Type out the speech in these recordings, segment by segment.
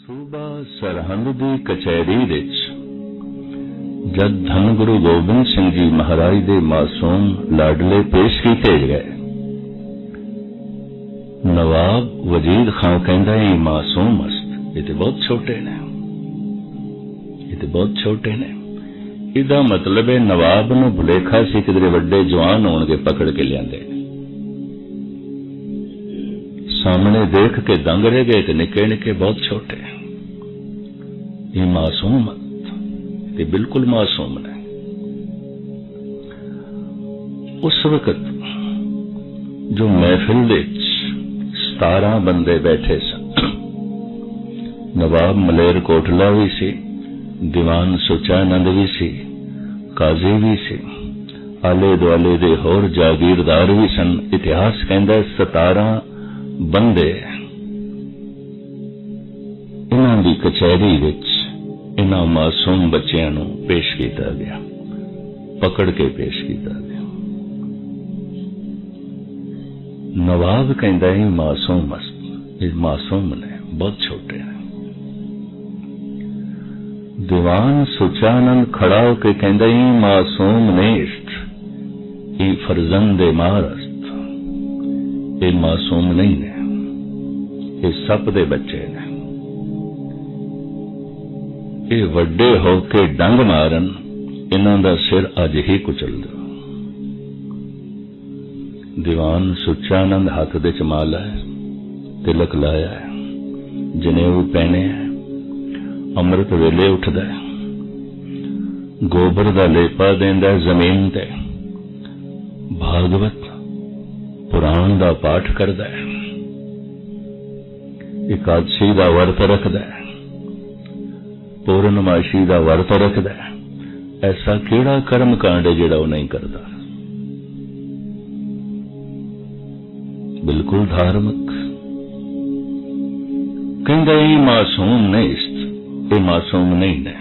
ਸੂਬਾ ਸਰਹੰਦ ਦੀ ਕਚਹਿਰੀ ਵਿੱਚ ਜਦ ਧੰਨ ਗੁਰੂ ਗੋਬਿੰਦ ਸਿੰਘ ਜੀ ਮਹਾਰਾਜ ਦੇ ਮਾਸੂਮ ਲਾਡਲੇ ਪੇਸ਼ ਕੀਤੇ ਗਏ, ਨਵਾਬ ਵਜੀਦ ਖਾਨ ਕਹਿੰਦਾ ਇਹ ਮਾਸੂਮ ਅਸਤ ਇਹ ਤੇ ਬਹੁਤ ਛੋਟੇ ਨੇ, ਇਹ ਤੇ ਬਹੁਤ ਛੋਟੇ ਨੇ। ਇਹਦਾ ਮਤਲਬ ਹੈ ਨਵਾਬ ਨੂੰ ਭੁਲੇਖਾ ਸੀ ਕਿਧਰੇ ਵੱਡੇ ਜਵਾਨ ਹੋਣਗੇ ਪਕੜ ਕੇ ਲਿਆਂਦੇ ਸਾਹਮਣੇ ਦੇਖ ਕੇ ਦੰਗ ਰਹਿ ਗਏ ਕਿ ਨਿੱਕੇ ਨਿੱਕੇ ਬਹੁਤ ਛੋਟੇ ਇਹ ਮਾਸੂਮ ਤੇ ਬਿਲਕੁਲ ਮਾਸੂਮ ਨੇ। ਉਸ ਵਕਤ ਜੋ ਮਹਿਫਿਲ ਵਿੱਚ 17 ਬੰਦੇ ਬੈਠੇ ਸਨ। ਨਵਾਬ ਮਲੇਰ ਕੋਟਲਾ ਵੀ ਸੀ, ਦੀਵਾਨ ਸੁਚਾਨੰਦ ਵੀ ਸੀ, ਕਾਜ਼ੀ ਵੀ ਸੀ ਆਲੇ ਦੁਆਲੇ ਦੇ ਹੋਰ ਜਾਗੀਰਦਾਰ ਵੀ ਸਨ। ਇਤਿਹਾਸ ਕਹਿੰਦਾ 17 ਬੰਦੇ ਇਹਨਾਂ ਦੀ ਕਚਹਿਰੀ ਵਿੱਚ ਇਹਨਾਂ ਮਾਸੂਮ ਬੱਚਿਆਂ ਨੂੰ ਪੇਸ਼ ਕੀਤਾ ਗਿਆ, ਪਕੜ ਕੇ ਪੇਸ਼ ਕੀਤਾ ਗਿਆ। ਨਵਾਬ ਕਹਿੰਦਾ ਇਹ ਮਾਸੂਮ ਮਸਤ, ਇਹ ਮਾਸੂਮ ਨੇ, ਬਹੁਤ ਛੋਟੇ ਨੇ। ਦੀਵਾਨ ਸੁਚਾਨੰਦ ਖੜਾ ਹੋ ਕੇ ਕਹਿੰਦਾ, ਇਹ ਮਾਸੂਮ ਨਹੀਂ ਇਹ ਫਰਜ਼ੰਦ ਮਾਰਸਤ ਇਹ ਮਾਸੂਮ ਨਹੀਂ ਨੇ। ਇਹ ਸੱਪ ਦੇ ਬੱਚੇ ਨੇ। ਇਹ ਵੱਡੇ ਹੋ ਕੇ ਡੰਗ ਮਾਰਨ, ਇਹਨਾਂ ਦਾ ਸਿਰ ਅੱਜ ਹੀ ਕੁਚਲ ਦਿਓ। ਦੀਵਾਨ ਸੁਚਾਨੰਦ ਹੱਥ ਦੇ ਚਮਾਲਾ ਮਾਲਾ ਹੈ ਤਿਲਕ ਲਾਇਆ ਹੈ। ਜਨੇਊ ਪਹਿਨੇ ਹੈ, ਅੰਮ੍ਰਿਤ ਵੇਲੇ ਉੱਠਦਾ ਹੈ। ਗੋਬਰ ਦਾ ਲੇਪਾ ਦਿੰਦਾ ਜ਼ਮੀਨ ਤੇ। ਭਾਗਵਤ ਪੁਰਾਣ ਦਾ ਪਾਠ ਕਰਦਾ ਹੈ। ਇਕਾਦਸ਼ੀ ਦਾ ਵਰਤ ਰੱਖਦਾ ਹੈ, ਪੂਰਨਮਾਸ਼ੀ ਦਾ ਵਰਤ ਰੱਖਦਾ ਹੈ, ਐਸਾ ਕਿਹੜਾ ਕਰਮ ਕਾਂਡ ਹੈ ਜਿਹੜਾ ਉਹ ਨਹੀਂ ਕਰਦਾ? ਬਿਲਕੁਲ ਧਾਰਮਿਕ। ਕਹਿੰਦਾ ਇਹ ਮਾਸੂਮ ਨਹੀਂ ਇਹ ਮਾਸੂਮ ਨਹੀਂ ਨੇ।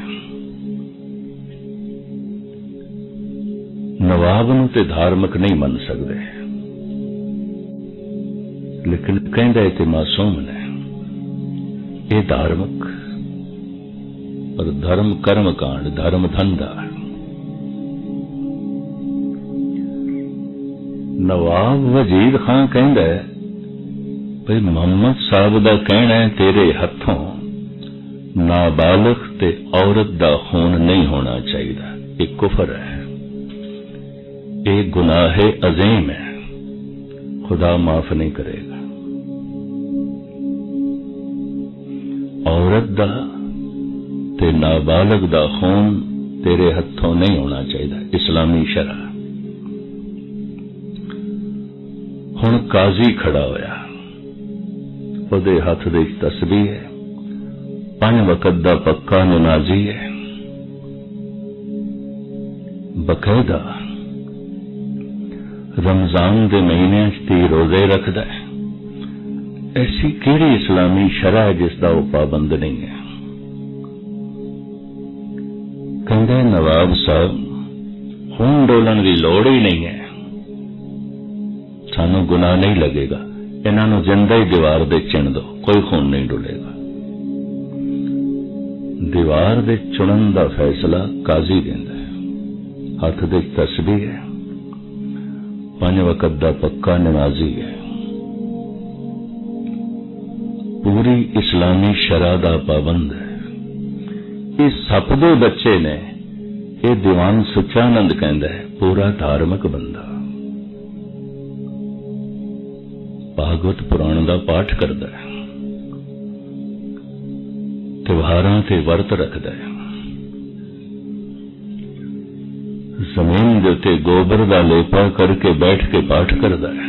ਨਵਾਬ ਨੂੰ ਤੇ ਧਾਰਮਿਕ ਨਹੀਂ ਮੰਨ ਸਕਦੇ। ਲੇਕਿਨ ਕਹਿੰਦਾ ਇਹ ਤੇ ਮਾਸੂਮ ਨੇ। ਇਹ ਧਾਰਮਿਕ ਪਰ ਧਰਮ ਕਰਮ ਕਾਂਡ ਧਰਮ ਧੰਦਾ ਨਵਾਬ ਵਜ਼ੀਰ ਖਾਨ ਕਹਿੰਦਾ ਭਈ ਮੁਹੰਮਦ ਸਾਹਿਬ ਦਾ ਕਹਿਣਾ ਹੈ ਤੇਰੇ ਹੱਥੋਂ ਨਾਬਾਲਗ ਤੇ ਔਰਤ ਦਾ ਖੂਨ ਨਹੀਂ ਹੋਣਾ ਚਾਹੀਦਾ ਇਹ ਕੁਫਰ ਹੈ ਇਹ ਗੁਨਾਹ ਹੈ ਅਜ਼ੀਮ ਹੈ ਖੁਦਾ ਮਾਫ ਨਹੀਂ ਕਰੇਗਾ ਔਰਤ ਦਾ ਤੇ ਨਾਬਾਲਗ ਦਾ ਖੂਨ ਤੇਰੇ ਹੱਥੋਂ ਨਹੀਂ ਹੋਣਾ ਚਾਹੀਦਾ, ਇਸਲਾਮੀ ਸ਼ਰਾ ਹੁਣ ਕਾਜ਼ੀ ਖੜਾ ਹੋਇਆ। ਉਹਦੇ ਹੱਥ ਦੇ ਵਿੱਚ ਤਸਬੀਹ ਹੈ। ਪੰਜ ਵਕਤ ਦਾ ਪੱਕਾ ਨਮਾਜ਼ੀ ਹੈ। ਬਕਾਇਦਾ ਰਮਜ਼ਾਨ ਦੇ ਮਹੀਨੇ 'ਚ ਤੀ ਰੋਜ਼ੇ ਰੱਖਦਾ ਹੈ। ਐਸੀ ਕਿਹੜੀ ਇਸਲਾਮੀ ਸ਼ਰਾ ਹੈ ਜਿਸ ਦਾ ਉਹ ਪਾਬੰਦ ਨਹੀਂ ਹੈ ਕਹਿੰਦੇ ਨਵਾਬ ਸਾਹਿਬ ਹੁਣ ਡੋਲਣ ਦੀ ਲੋੜ ਹੀ ਨਹੀਂ ਹੈ ਸਾਨੂੰ ਗੁਨਾਹ ਨਹੀਂ ਲੱਗੇਗਾ ਇਹਨਾਂ ਨੂੰ ਜਿੰਦਾ ਹੀ ਦੀਵਾਰ ਦੇ ਚਿਣ ਦੋ ਕੋਈ ਖੂਨ ਨਹੀਂ ਡੁੱਲੇਗਾ ਦੀਵਾਰ ਦੇ ਚੁਣਨ ਦਾ ਫੈਸਲਾ ਕਾਜ਼ੀ ਦਿੰਦਾ ਹੈ ਹੱਥ ਦੇ ਤਸਬੀਹ ਹੈ ਪੰਜ ਵਕਤ ਦਾ ਪੱਕਾ ਨਮਾਜ਼ੀ ਹੈ ਪੂਰੀ ਇਸਲਾਮੀ ਸ਼ਰਾ ਦਾ ਪਾਬੰਦ ਹੈ। ਇਹ ਸੱਪ ਦੇ ਬੱਚੇ ਨੇ, ਇਹ ਦੀਵਾਨ ਸੁਚਾਨੰਦ ਕਹਿੰਦਾ ਹੈ, ਪੂਰਾ ਧਾਰਮਿਕ ਬੰਦਾ। ਭਾਗਵਤ ਪੁਰਾਣ ਦਾ ਪਾਠ ਕਰਦਾ ਹੈ। ਤਿਉਹਾਰਾਂ ਤੇ ਵਰਤ ਰੱਖਦਾ ਹੈ। ਜ਼ਮੀਨ ਦੇ ਉੱਤੇ ਗੋਬਰ ਦਾ ਲੇਪਾ ਕਰਕੇ ਬੈਠ ਕੇ ਪਾਠ ਕਰਦਾ ਹੈ।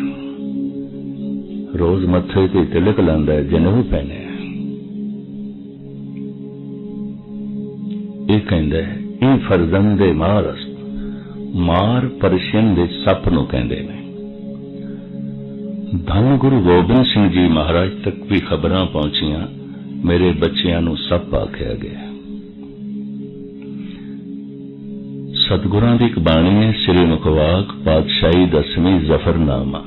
ਰੋਜ਼ ਮੱਥੇ ਤੇ ਤਿਲਕ ਲਾਂਦਾ ਹੈ ਜਨੇਊ ਪਹਿਨੇ ਇਹ ਕਹਿੰਦਾ ਹੈ, ਇਹ ਫਰਜ਼ੰਦੇ ਮਾਰਸ ਮਾਰ ਪਰਸ਼ੀਅਨ ਦੇ ਸੱਪ ਨੂੰ ਕਹਿੰਦੇ ਨੇ। ਧੰਨ ਗੁਰੂ ਗੋਬਿੰਦ ਸਿੰਘ ਜੀ ਮਹਾਰਾਜ ਤੱਕ ਵੀ ਖਬਰਾਂ ਪਹੁੰਚੀਆਂ, ਮੇਰੇ ਬੱਚਿਆਂ ਨੂੰ ਸੱਪ ਆਖਿਆ ਗਿਆ। ਸਤਗੁਰਾਂ ਦੀ ਇੱਕ ਬਾਣੀ ਹੈ, ਸ੍ਰੀ ਮੁਖਵਾਕ ਪਾਤਸ਼ਾਹੀ ਦਸਵੀਂ ਜ਼ਫਰਨਾਮਾ।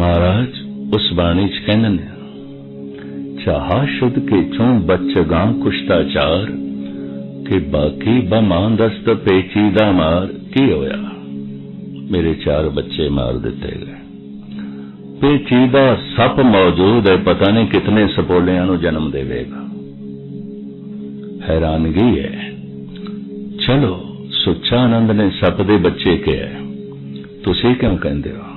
ਮਹਾਰਾਜ, ਉਸ ਬਾਣੀ ਚ ਕਹਿੰਦੇ ਨੇ, ਚਾਹਾ ਸ਼ੁੱਧ ਕੇ ਚੋਂ ਬੱਚਗਾ ਕੁਸ਼ਤਾਚਾਰ ਕਿ ਬਾਕੀ ਬਮਾਨ ਦਸਤ ਪੇਚੀ ਦਾ ਮਾਰ, ਕੀ ਹੋਇਆ? ਮੇਰੇ ਚਾਰ ਬੱਚੇ ਮਾਰ ਦਿੱਤੇ ਗਏ। ਪੇਚੀ ਦਾ ਸੱਪ ਮੌਜੂਦ ਹੈ, ਪਤਾ ਨਹੀਂ ਕਿਤਨੇ ਸਪੋਲਿਆਂ ਨੂੰ ਜਨਮ ਦੇਵੇਗਾ। ਹੈਰਾਨਗੀ ਹੈ। ਚਲੋ, ਸੁੱਚਾ ਆਨੰਦ ਨੇ ਸੱਪ ਦੇ ਬੱਚੇ ਕਿਹਾ, ਤੁਸੀਂ ਕਿਉਂ ਕਹਿੰਦੇ ਹੋ?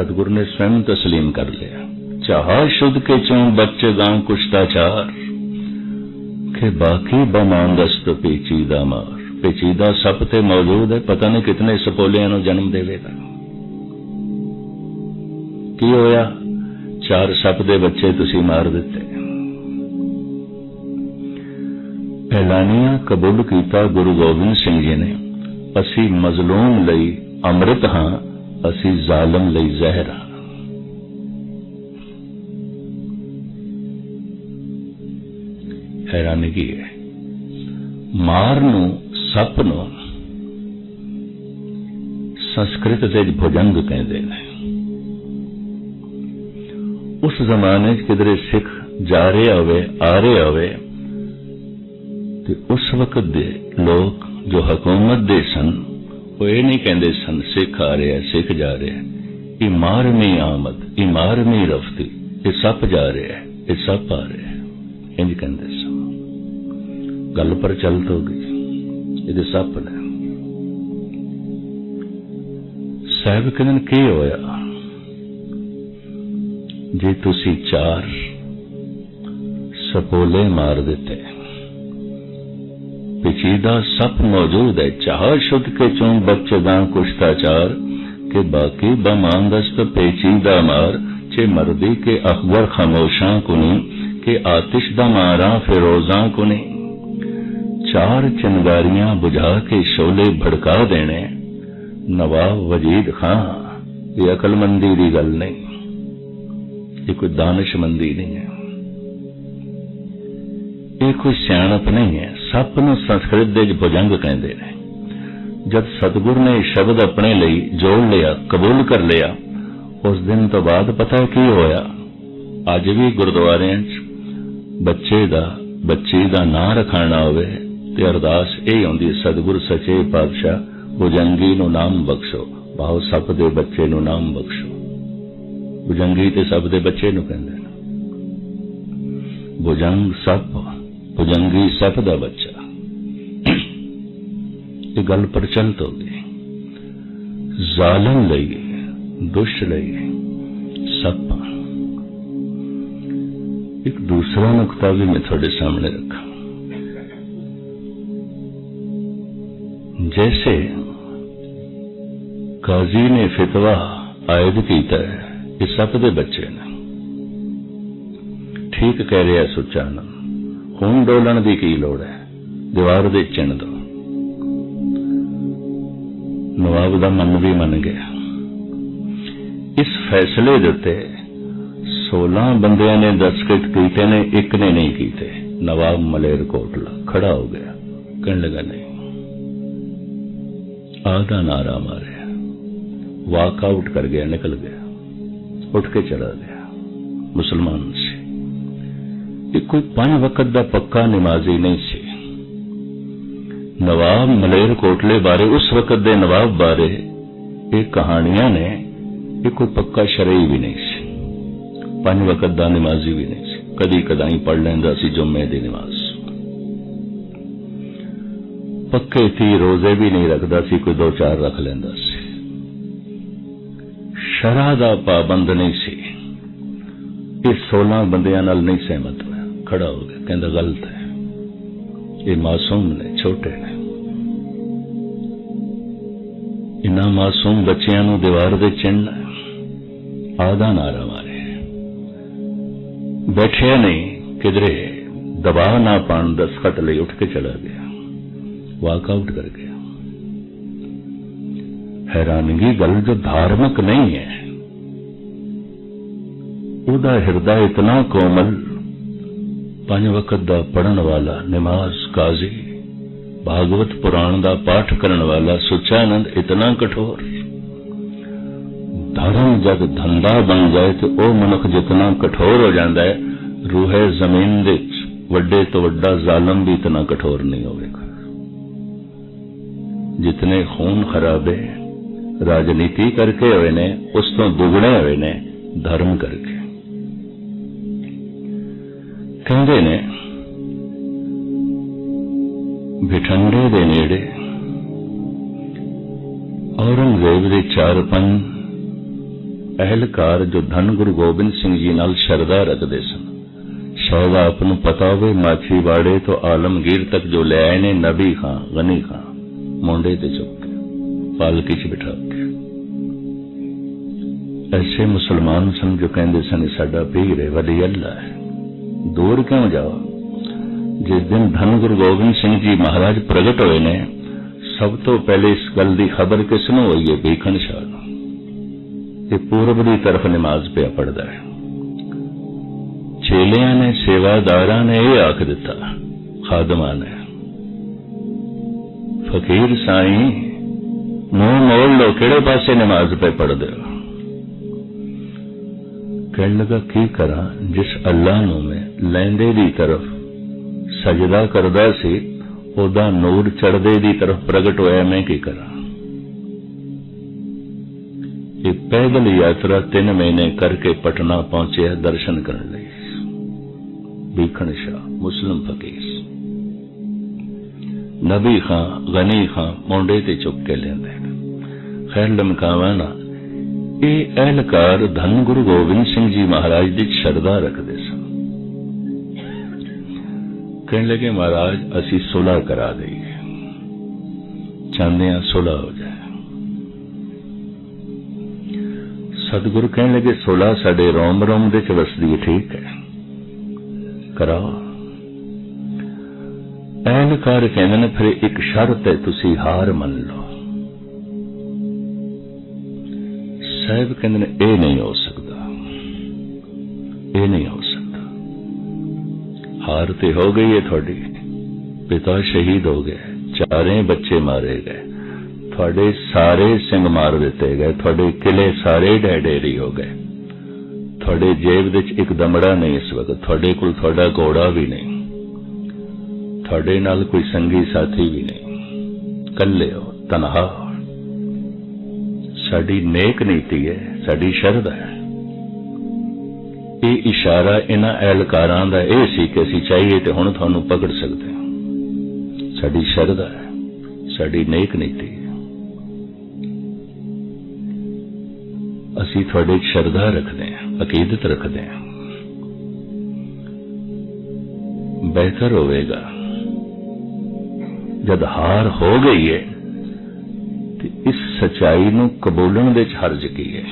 ਸਤਗੁਰ ਨੇ ਸਵੈਮ تسلیم ਕਰ ਲਿਆ। ਚਾਹ ਸ਼ੁੱਧ ਕੇ ਚੋਂ ਬੱਚੇ ਗਾਂ ਕੁਸ਼ਤਾਚਾਰ ਕਿ ਬਾਕੀ ਬਮਾਨ ਦਸਤ ਪੇਚੀਦਾ ਮਾਰ। ਪੇਚੀਦਾ ਸਭ ਤੇ ਮੌਜੂਦ ਹੈ, ਪਤਾ ਨਹੀਂ ਕਿਤਨੇ ਸਪੋਲਿਆਂ ਨੂੰ ਜਨਮ ਦੇਵੇਗਾ ਕੀ ਹੋਇਆ? ਚਾਰ ਸੱਪ ਦੇ ਬੱਚੇ ਤੁਸੀਂ ਮਾਰ ਦਿੱਤੇ। ਐਲਾਨੀਆਂ ਕਬੂਲ ਕੀਤਾ ਗੁਰੂ ਗੋਬਿੰਦ ਸਿੰਘ ਜੀ ਨੇ, ਅਸੀਂ ਮਜ਼ਲੂਮ ਲਈ ਅੰਮ੍ਰਿਤ ਹਾਂ ਅਸੀਂ ਜ਼ਾਲਮ ਲਈ ਜ਼ਹਿਰ ਹਾਂ ਕੀ ਹੈ। ਮਾਰ ਨੂੰ, ਸੱਪ ਨੂੰ ਸੰਸਕ੍ਰਿਤ ਦੇ ਭੁਜੰਗ ਕਹਿੰਦੇ ਨੇ। ਉਸ ਜ਼ਮਾਨੇ 'ਚ ਕਿਧਰੇ ਸਿੱਖ ਜਾ ਰਹੇ ਹੋਵੇ, ਆ ਰਹੇ ਹੋਵੇ, ਤੇ ਉਸ ਵਕਤ ਦੇ ਲੋਕ ਜੋ ਹਕੂਮਤ ਦੇ ਸਨ ਉਹ ਇਹ ਨਹੀਂ ਕਹਿੰਦੇ ਸਨ, ਸਿੱਖ ਆ ਰਿਹਾ, ਸਿੱਖ ਜਾ ਰਿਹਾ। ਇਹ ਮਾਰਮੀ ਆਮਦ, ਇਹ ਮਾਰਮੀ ਰਫਤੀ, ਇਹ ਸੱਪ ਜਾ ਰਿਹਾ, ਇਹ ਸੱਪ ਆ ਰਿਹਾ। ਇੰਜ ਕਹਿੰਦੇ ਸਨ। ਗੱਲ ਪਰ ਚੱਲ ਤੋ ਗਈ। ਇਹਦੇ ਸੱਪ ਨੇ। ਸਾਹਿਬ ਕਹਿੰਦੇ ਕੀ ਹੋਇਆ? ਜੇ ਤੁਸੀਂ ਚਾਰ ਸਪੋਲੇ ਮਾਰ ਦਿੱਤੇ चीदा सब मौजूद है चाह शुद्ध के चूं बख्शदा कुश्ताचार के बाकी बमांदस्त पेचीदा मार चे मर्दी के अकबर खामोशां कुनी के आतिश दमारा फिरोजा कुनी चार चिंगारियां बुझा के शोले भड़का देने नवाब वजीद खां ये अकलमंदी की गल नहीं ये कोई दानिशमंदी नहीं है ये कोई सियाणप नहीं है ਸੱਪ ਨੂੰ ਸੰਸਕ੍ਰਿਤ ਦੇ ਵਿੱਚ ਭੁਜੰਗ ਕਹਿੰਦੇ ਨੇ। ਜਦ ਸਤਗੁਰ ਨੇ ਸ਼ਬਦ ਆਪਣੇ ਲਈ ਜੋੜ ਲਿਆ, ਕਬੂਲ ਕਰ ਲਿਆ, ਉਸ ਦਿਨ ਤੋਂ ਬਾਅਦ ਪਤਾ ਕੀ ਹੋਇਆ? ਅੱਜ ਵੀ ਗੁਰਦੁਆਰਿਆਂ 'ਚ ਬੱਚੇ ਦਾ, ਬੱਚੀ ਦਾ ਨਾਂ ਰਖਾਣਾ ਹੋਵੇ ਤੇ ਅਰਦਾਸ ਇਹ ਹੁੰਦੀ, ਸਤਗੁਰ ਸੱਚੇ ਪਾਤਸ਼ਾਹ, ਭੁਜੰਗੀ ਨੂੰ ਨਾਮ ਬਖਸ਼ੋ ਬਾਹੋ ਸੱਪ ਦੇ ਬੱਚੇ ਨੂੰ ਨਾਮ ਬਖਸ਼ੋ। ਭੁਜੰਗੀ ਤੇ ਸੱਪ ਦੇ ਬੱਚੇ ਨੂੰ ਕਹਿੰਦੇ ਨੇ। ਭੁਜੰਗ ਸੱਪ ਭੁਜੰਗੀ ਸੱਪ ਦਾ ਬੱਚਾ। ਇਹ ਗੱਲ ਪ੍ਰਚਲਿਤ ਹੋ ਗਈ। ਜ਼ਾਲਮ ਲਈ, ਦੁਸ਼ਟ ਲਈ, ਸੱਪ। ਇੱਕ ਦੂਸਰਾ ਨੁਕਤਾ ਵੀ ਮੈਂ ਤੁਹਾਡੇ ਸਾਹਮਣੇ ਰੱਖਾਂ। जैसे ਕਾਜ਼ੀ ਨੇ ਫਤਵਾ ਆਇਦ ਕੀਤਾ ਹੈ, ਇਹ ਸੱਪ ਦੇ ਬੱਚੇ ਨੇ। ਠੀਕ ਕਹਿ ਰਿਹਾ ਸੁਚਾਨੰਦ। ਹੁਣ ਡੋਲਣ ਦੀ ਕੀ ਲੋੜ ਹੈ? ਦੀਵਾਰ ਦੇ ਚਿੰਨ ਦੋ ਨਵਾਬ ਦਾ ਮਨ ਵੀ ਮੰਨ ਗਿਆ। ਇਸ ਫੈਸਲੇ ਦੇ ਉੱਤੇ 16 ਬੰਦਿਆਂ ਨੇ ਦਸਤਖਤ ਕੀਤੇ ਨੇ, ਇੱਕ ਨੇ ਨਹੀਂ ਕੀਤੇ। ਨਵਾਬ ਮਲੇਰ ਕੋਟਲਾ ਖੜਾ ਹੋ ਗਿਆ। ਕਹਿਣ ਲੱਗਾ, ਨਹੀਂ। ਆਦਾ ਨਾਰਾ ਮਾਰਿਆ। ਵਾਕ ਆਊਟ ਕਰ ਗਿਆ, ਨਿਕਲ ਗਿਆ। ਉੱਠ ਕੇ ਚਲਾ ਗਿਆ। ਮੁਸਲਮਾਨ ਇਹ ਕੋਈ ਪੰਜ ਵਕਤ ਦਾ ਪੱਕਾ ਨਮਾਜ਼ੀ ਨਹੀਂ ਸੀ। ਨਵਾਬ ਮਲੇਰ ਕੋਟਲੇ ਬਾਰੇ, ਉਸ ਵਕਤ ਦੇ ਨਵਾਬ ਬਾਰੇ ਇਹ ਕਹਾਣੀਆਂ ਨੇ, ਇਹ ਕੋਈ ਪੱਕਾ ਸ਼ਰਈ ਵੀ ਨਹੀਂ ਸੀ। ਪੰਜ ਵਕਤ ਦਾ ਨਮਾਜ਼ੀ ਵੀ ਨਹੀਂ ਸੀ। ਕਦੀ ਕਦਾਈ ਪੜ ਲੈਂਦਾ ਸੀ ਜੁਮੇ ਦੀ ਨਮਾਜ਼। ਪੱਕੇ ਸੀ ਰੋਜ਼ੇ ਵੀ ਨਹੀਂ ਰੱਖਦਾ ਸੀ, ਕੋਈ ਦੋ ਚਾਰ ਰੱਖ ਲੈਂਦਾ ਸੀ। ਸ਼ਰਾ ਦਾ ਪਾਬੰਦ ਨਹੀਂ ਸੀ। ਇਹ 16 ਬੰਦਿਆਂ ਨਾਲ ਨਹੀਂ ਸਹਿਮਤ। ਖੜਾ ਹੋ ਗਿਆ, ਕਹਿੰਦਾ ਗਲਤ ਹੈ। ਇਹ ਮਾਸੂਮ ਨੇ, ਛੋਟੇ ਨੇ। ਇਨਾ ਮਾਸੂਮ ਬੱਚਿਆਂ ਨੂੰ ਦੀਵਾਰ ਦੇ ਚਿੰਨ ਆਦਾ ਨਾਰਾ ਮਾਰੇ ਬੈਠਿਆ ਨਹੀਂ, ਕਿਧਰੇ ਦਬਾਅ ਨਾ ਪਾਣ ਦਸਖਤ ਲਈ ਉੱਠ ਕੇ ਚਲਾ ਗਿਆ। ਵਾਕ ਆਊਟ ਕਰ ਗਿਆ। ਹੈਰਾਨਗੀ ਗੱਲ ਜੋ ਧਾਰਮਿਕ ਨਹੀਂ ਹੈ। ਉਹਦਾ ਹਿਰਦਾ ਇਤਨਾ ਕੋਮਲ ਪੰਜ ਵਕਤ ਦਾ ਪੜਨ ਵਾਲਾ, ਨਮਾਜ਼ ਕਾਜ਼ੀ, ਭਾਗਵਤ ਪੁਰਾਣ ਦਾ ਪਾਠ ਕਰਨ ਵਾਲਾ ਸੁਚਾਨੰਦ ਇਤਨਾ ਕਠੋਰ। ਧਰਮ ਜਦ ਧੰਦਾ ਬਣ ਜਾਏ ਤੇ ਉਹ ਮਨੁੱਖ ਜਿਤਨਾ ਕਠੋਰ ਹੋ ਜਾਂਦਾ ਹੈ, ਰੂਹੇ ਜ਼ਮੀਨ ਦੇ ਵਿੱਚ ਵੱਡੇ ਤੋਂ ਵੱਡਾ ਜ਼ਾਲਮ ਵੀ ਇਤਨਾ ਕਠੋਰ ਨਹੀਂ ਹੋਵੇਗਾ। ਜਿਤਨੇ ਖੂਨ ਖਰਾਬੇ ਰਾਜਨੀਤੀ ਕਰਕੇ ਹੋਏ ਨੇ, ਉਸ ਤੋਂ ਦੁਗਣੇ ਹੋਏ ਨੇ ਧਰਮ ਕਰਕੇ। ਕਹਿੰਦੇ ਨੇ, ਬਿਠੰਡੇ ਦੇ ਨੇੜੇ ਔਰੰਗਜ਼ੇਬ ਦੇ ਚਾਰ ਪੰਜ ਅਹਿਲਕਾਰ ਜੋ ਧੰਨ ਗੁਰੂ ਗੋਬਿੰਦ ਸਿੰਘ ਜੀ ਨਾਲ ਸ਼ਰਧਾ ਰੱਖਦੇ ਸਨ। ਸ਼ਾਇਦ ਆਪ ਨੂੰ ਪਤਾ ਹੋਵੇ, ਮਾਛੀਵਾੜੇ ਤੋਂ ਆਲਮਗੀਰ ਤੱਕ ਜੋ ਲੈ ਆਏ ਨੇ ਨਬੀ ਖਾਂ, ਗਨੀ ਖਾਂ, ਮੁੰਡੇ ਤੇ ਚੁੱਕ ਕੇ, ਪਾਲਕੀ 'ਚ ਬਿਠਾ ਕੇ। ਐਸੇ ਮੁਸਲਮਾਨ ਸਨ ਜੋ ਕਹਿੰਦੇ ਸਨ ਸਾਡਾ ਪੀਰ ਹੈ ਵਲੀ ਅੱਲਾ ਹੈ ਦੂਰ ਕਿਉਂ ਜਾਓ? ਜਿਸ ਦਿਨ ਧੰਨ ਗੁਰੂ ਗੋਬਿੰਦ ਸਿੰਘ ਜੀ ਮਹਾਰਾਜ ਪ੍ਰਗਟ ਹੋਏ ਨੇ, ਸਭ ਤੋਂ ਪਹਿਲੇ ਇਸ ਗੱਲ ਦੀ ਖਬਰ ਕਿਸ ਨੂੰ ਹੋਈ ਹੈ ਬੀਖਣ ਸ਼ਾਹ ਨੂੰ? ਇਹ ਪੂਰਬ ਦੀ ਤਰਫ ਨਮਾਜ਼ ਪਿਆ ਪੜਦਾ ਹੈ। ਚੇਲਿਆਂ ਨੇ, ਸੇਵਾਦਾਰਾਂ ਨੇ ਇਹ ਆਖ ਦਿੱਤਾ, ਖਾਦਮਾਂ ਨੇ, ਫਕੀਰ ਸਾਈਂ, ਮੂੰਹ ਮੋੜ ਲੋ ਕਿਹੜੇ ਪਾਸੇ ਨਮਾਜ਼ ਪੇ ਪੜਦੇ ਹੋ? ਕਹਿਣ ਲੱਗਾ, ਕੀ ਕਰਾਂ? ਜਿਸ ਅੱਲਾ ਨੂੰ ਮੈਂ ਲੈਂਦੇ ਦੀ ਤਰਫ, ਸਜਦਾ ਕਰਦਾ ਸੀ, ਉਹਦਾ ਨੂਰ ਚੜਦੇ ਦੀ ਤਰਫ ਪ੍ਰਗਟ ਹੋਇਆ, ਮੈਂ ਕੀ ਕਰਾਂ? ਇਹ ਪੈਦਲ ਯਾਤਰਾ 3 ਮਹੀਨੇ ਕਰਕੇ ਪਟਨਾ ਪਹੁੰਚਿਆ, ਦਰਸ਼ਨ ਕਰਨ ਲਈ। ਬੀਖਣ ਸ਼ਾਹ, ਮੁਸਲਮ ਫਕੀਰ। ਨਬੀ ਖਾਂ, ਗਨੀ ਖਾਂ ਮੋਢੇ ਤੇ ਚੁੱਕ ਕੇ ਲੈਂਦੇ ਖੈਰ ਲਮਕਾਵਾ ਨਾ, ਇਹ ਅਹਿਲਕਾਰ ਧੰਨ ਗੁਰੂ ਗੋਬਿੰਦ ਸਿੰਘ ਜੀ ਮਹਾਰਾਜ ਦੀ ਸ਼ਰਧਾ ਰੱਖਦੇ ਸੀ ਕਹਿਣ ਲੱਗੇ, ਮਹਾਰਾਜ, ਅਸੀਂ ਸੁਲਾ ਕਰਾ ਦਈਏ। ਚਾਹੁੰਦੇ ਆ ਸੁਲਾ ਹੋ ਜਾਏ। ਸਤਿਗੁਰੂ ਕਹਿਣ ਲੱਗੇ ਸੁਲਾ ਸਾਡੇ ਰੋਮ ਰੋਮ ਦੇ ਚ ਵਸਦੀ ਹੈ, ਠੀਕ ਹੈ। ਕਰਾਓ। ਐਨਕਾਰ ਕਹਿੰਦੇ ਨੇ, ਫਿਰ ਇੱਕ ਸ਼ਰਤ ਹੈ, ਤੁਸੀਂ ਹਾਰ ਮੰਨ ਲਓ। ਸਾਹਿਬ ਕਹਿੰਦੇ ਨੇ, ਇਹ ਨਹੀਂ ਹੋ ਸਕਦਾ। ਇਹ ਨਹੀਂ ਹੋ ਹਾਰ ਤੇ ਹੋ ਗਈ ਹੈ ਤੁਹਾਡੀ। ਪਿਤਾ ਸ਼ਹੀਦ ਹੋ ਗਏ। ਚਾਰੇ ਬੱਚੇ ਮਾਰੇ ਗਏ। ਤੁਹਾਡੇ ਸਾਰੇ ਸਿੰਘ ਮਾਰ ਦਿੱਤੇ ਗਏ। ਤੁਹਾਡੇ ਕਿਲੇ ਸਾਰੇ ਡੈਡੇਰੀ ਹੋ ਗਏ। ਤੁਹਾਡੇ ਜੇਬ ਵਿੱਚ ਇੱਕ ਦਮੜਾ ਨਹੀਂ ਇਸ ਵਕਤ। ਤੁਹਾਡੇ ਕੋਲ ਤੁਹਾਡਾ ਘੋੜਾ ਵੀ ਨਹੀਂ। ਤੁਹਾਡੇ ਨਾਲ ਕੋਈ ਸੰਗੀ ਸਾਥੀ ਵੀ ਨਹੀਂ। ਕੱਲੇ ਹੋ, ਤਨਹਾ ਸਾਡੀ ਨੇਕ ਨੀਤੀ ਹੈ ਸਾਡੀ ਸ਼ਰਧਾ ਹੈ ਇਹ ਇਸ਼ਾਰਾ ਇਹਨਾਂ ਐਲਕਾਰਾਂ ਦਾ ਇਹ ਸੀ ਕਿ ਅਸੀਂ ਚਾਹੀਏ ਤੇ ਹੁਣ ਤੁਹਾਨੂੰ ਪਕੜ ਸਕਦੇ ਹਾਂ। ਸਾਡੀ ਸ਼ਰਧਾ ਹੈ, ਸਾਡੀ ਨੇਕ ਨੀਤੀ ਅਸੀਂ ਤੁਹਾਡੇ ਸ਼ਰਧਾ ਰੱਖਦੇ ਹਾਂ, ਅਕੀਦਤ ਰੱਖਦੇ ਹਾਂ। ਬਿਹਤਰ ਹੋਵੇਗਾ। ਜਦ ਹਾਰ ਹੋ ਗਈ ਹੈ, ਤੇ ਇਸ ਸਚਾਈ ਨੂੰ ਕਬੂਲਣ ਦੇ ਚ ਹਰਜ ਕੀ ਹੈ?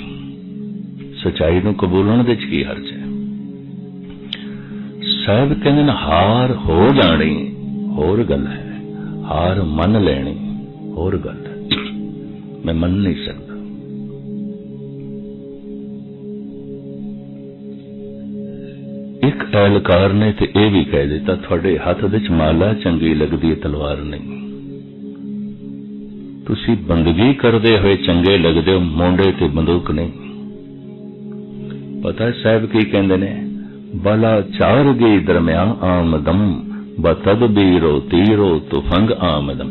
ਸਚਾਈ ਨੂੰ ਕਬੂਲਣ ਦੇ ਚ ਕੀ ਹਰਜ ਹੈ? ਸਾਹਿਬ ਕਹਿੰਦੇ ਨੇ, ਹਾਰ ਹੋ ਜਾਣੀ, ਹੋਰ ਗੱਲ ਹੈ। ਹਾਰ ਮੰਨ ਲੈਣੀ, ਹੋਰ ਗੱਲ ਹੈ। ਮੈਂ ਮੰਨ ਨਹੀਂ ਸਕਦਾ। ਇੱਕ ਐਲਕਾਰ ਨੇ ਤੇ ਇਹ ਵੀ ਕਹਿ ਦਿੱਤਾ, ਤੁਹਾਡੇ ਹੱਥ ਵਿੱਚ ਮਾਲਾ ਚੰਗੀ ਲੱਗਦੀ ਹੈ, ਤਲਵਾਰ ਨਹੀਂ। ਤੁਸੀਂ ਬੰਦਗੀ ਕਰਦੇ ਹੋਏ ਚੰਗੇ ਲੱਗਦੇ ਹੋ, ਮੋਢੇ ਤੇ ਬੰਦੂਕ ਨਹੀਂ। ਪਤਾ ਸਾਹਿਬ ਕੀ ਕਹਿੰਦੇ ਨੇ? लाचार गई दरम्या आमदम, बतद बीरो तीरो तुफंग आमदम।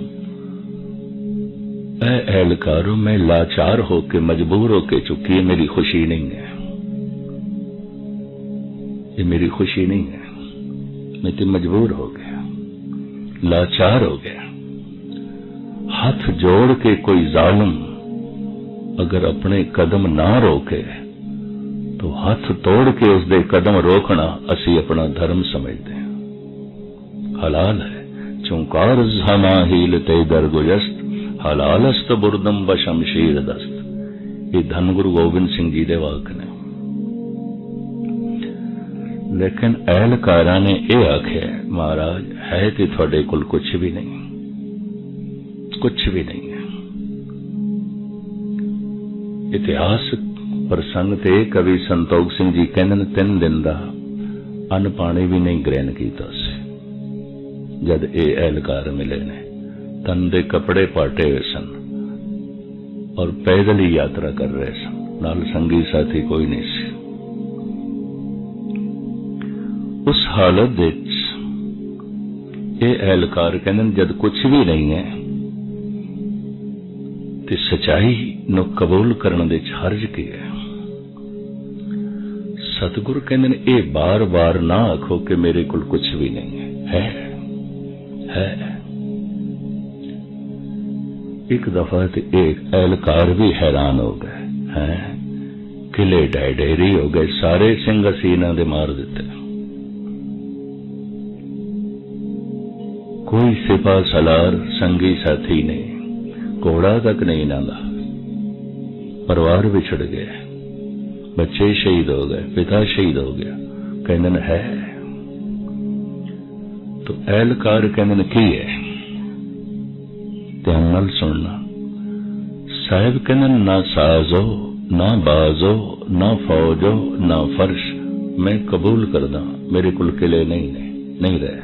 ऐ एहलकारों में लाचार होके, मजबूर होके चुकी है मेरी खुशी नहीं है। ये मेरी खुशी नहीं है। मैं तो मजबूर हो गया। लाचार हो गया। हाथ जोड़ के कोई जालम अगर अपने कदम ना रोके तो ਹੱਥ ਤੋੜ ਕੇ ਉਸ ਦੇ ਕਦਮ ਰੋਕਣਾ ਅਸੀਂ ਆਪਣਾ ਧਰਮ ਸਮਝਦੇ ਹਾਂ। ਹਲਾਲ ਹੈ, ਚੁੰਕਾਰ ਜ਼ਮਾ ਹੀਲ ਤੇ ਦਰਗੁਜਸਤ ਹਲਾਲਸਤ ਬੁਰਦਮ ਬਸ਼ਮਸ਼ੀਰ ਦਸਤ। ਇਹ ਧੰਨ ਗੁਰੂ ਗੋਬਿੰਦ ਸਿੰਘ ਜੀ ਦੇ ਵਾਕ ਨੇ। ਲੇਕਿਨ ਅਹਿਲਕਾਰਾਂ ਨੇ ਇਹ ਆਖਿਆ, ਮਹਾਰਾਜ, ਹੈ ਤੇ ਤੁਹਾਡੇ ਕੋਲ ਕੁਝ ਵੀ ਨਹੀਂ। ਕੁਝ ਵੀ ਨਹੀਂ ਇਤਿਹਾਸ ਪ੍ਰਸੰਗ ਤੇ ਕਵੀ ਸੰਤੋਖ ਸਿੰਘ ਜੀ ਕਹਿੰਦੇ ਨੇ, ਤਿੰਨ ਦਿਨ ਦਾ ਅੰਨ ਪਾਣੀ ਵੀ ਨਹੀਂ ਗ੍ਰਹਿਣ ਕੀਤਾ ਸੀ। ਜਦ ਇਹ ਅਹਿਲਕਾਰ ਮਿਲੇ ਨੇ, ਤਨ ਦੇ ਕੱਪੜੇ ਪਾਟੇ ਹੋਏ ਸਨ ਔਰ ਪੈਦਲ ਹੀ ਯਾਤਰਾ ਕਰ ਰਹੇ ਸਨ। ਨਾਲ ਸੰਗੀ ਸਾਥੀ ਕੋਈ ਨਹੀਂ ਸੀ। ਉਸ ਹਾਲਤ ਵਿੱਚ ਇਹ ਐਲਕਾਰ ਕਹਿੰਦੇ ਨੇ, ਜਦ ਕੁਝ ਵੀ ਨਹੀਂ ਹੈ ਤੇ ਸਚਾਈ ਨੂੰ ਕਬੂਲ ਕਰਨ ਦੇ ਵਿੱਚ ਕੀ ਹੈ? ਸਤਿਗੁਰ ਕਹਿੰਦੇ ਨੇ, ਇਹ ਬਾਰ-ਬਾਰ ਨਾ ਆਖੋ ਕਿ ਮੇਰੇ ਕੋਲ ਕੁਝ ਵੀ ਨਹੀਂ ਹੈ। ਹੈ? ਹੈ? ਇੱਕ ਦਫਾ ਤੇ ਇੱਕ ਐਲਕਾਰ ਵੀ ਹੈਰਾਨ ਹੋ ਗਏ। ਹੈ? ਕਿਲੇ ਡੈਡੇਰੀ ਹੋ ਗਏ, ਸਾਰੇ ਸਿੰਘ ਅਸੀਂ ਇਹਨਾਂ ਦੇ ਮਾਰ ਦਿੱਤੇ। ਕੋਈ ਸਿਪਾ ਸਲਾਰ ਸੰਗੀ ਸਾਥੀ ਨਹੀਂ। ਘੋੜਾ ਤੱਕ ਨਹੀਂ ਇਹਨਾਂ ਪਰਿਵਾਰ ਵਿਛੜ ਗਿਆ। ਬੱਚੇ ਸ਼ਹੀਦ ਹੋ ਗਏ, ਪਿਤਾ ਸ਼ਹੀਦ ਹੋ ਗਿਆ। ਕਹਿੰਦੇ ਨੇ, ਹੈ। ਤੋ ਐਲਕਾਰ ਕਹਿੰਦੇ ਨੇ, ਕੀ ਹੈ? ਧਿਆਨ ਨਾਲ ਸੁਣਨਾ। ਸਾਹਿਬ ਕਹਿੰਦੇ ਨਾ ਸਾਜ਼ੋ, ਨਾ ਬਾਜ਼ੋ, ਨਾ ਫੌਜੋ, ਨਾ ਫਰਸ਼। ਮੈਂ ਕਬੂਲ ਕਰਦਾ, ਮੇਰੇ ਕੋਲ ਕਿਲੇ ਨਹੀਂ ਨੇ, ਨਹੀਂ ਰਹੇ।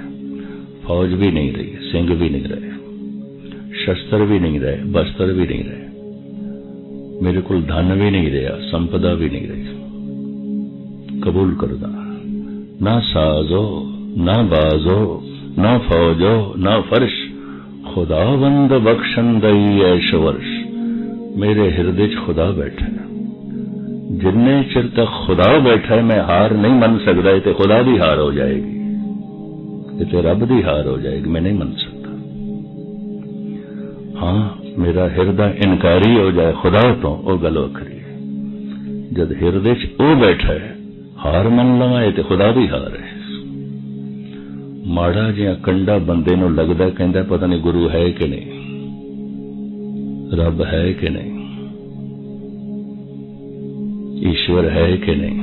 ਫੌਜ ਵੀ ਨਹੀਂ ਰਹੀ, ਸਿੰਘ ਵੀ ਨਹੀਂ ਰਹੇ। ਸ਼ਸਤਰ ਵੀ ਨਹੀਂ ਰਹੇ ਬਸਤਰ ਵੀ ਨਹੀਂ ਰਹੇ ਮੇਰੇ ਕੋਲ ਧਨ ਵੀ ਨਹੀਂ ਰਿਹਾ ਸੰਪਦਾ ਵੀ ਨਹੀਂ ਰਹੀ ਕਬੂਲ ਕਰਦਾ ਨਾ ਸਾਜ਼ੋ ਨਾ ਬਾਜ਼ੋ ਨਾ ਫੌਜੋ ਨਾ ਫਰਸ਼ ਖੁਦਾਵੰਦ ਬਖਸ਼ਣ ਦਈ ਐਸ਼ ਵਰਸ਼ ਮੇਰੇ ਹਿਰਦੇ 'ਚ ਖੁਦਾ ਬੈਠਾ ਹੈ ਜਿੰਨੇ ਚਿਰ ਤੱਕ ਖੁਦਾ ਬੈਠਾ ਹੈ ਮੈਂ ਹਾਰ ਨਹੀਂ ਮੰਨ ਸਕਦਾ ਇਹ ਤੇ ਖੁਦਾ ਦੀ ਹਾਰ ਹੋ ਜਾਏਗੀ ਇਹ ਤੇ ਰੱਬ ਦੀ ਹਾਰ ਹੋ ਜਾਏਗੀ ਮੈਂ ਨਹੀਂ ਮੰਨ ਸਕਦਾ ਹਾਂ, ਮੇਰਾ ਹਿਰਦਾ ਇਨਕਾਰੀ ਹੋ ਜਾਏ, ਖੁਦਾ ਤੋਂ ਉਹ ਗੱਲ ਵੱਖਰੀ ਹੈ। ਜਦ ਹਿਰਦੇ 'ਚ ਉਹ ਬੈਠਾ ਹੈ, ਹਾਰ ਮੰਨ ਲਵਾਂ, ਇਹ ਤੇ ਖੁਦਾ ਦੀ ਹਾਰ ਹੈ। ਮਾੜਾ ਜਿਹਾ ਕੰਡਾ ਬੰਦੇ ਨੂੰ ਲੱਗਦਾ ਕਹਿੰਦਾ, ਪਤਾ ਨਹੀਂ ਗੁਰੂ ਹੈ ਕਿ ਨਹੀਂ, ਰੱਬ ਹੈ ਕਿ ਨਹੀਂ, ਈਸ਼ਵਰ ਹੈ ਕਿ ਨਹੀਂ।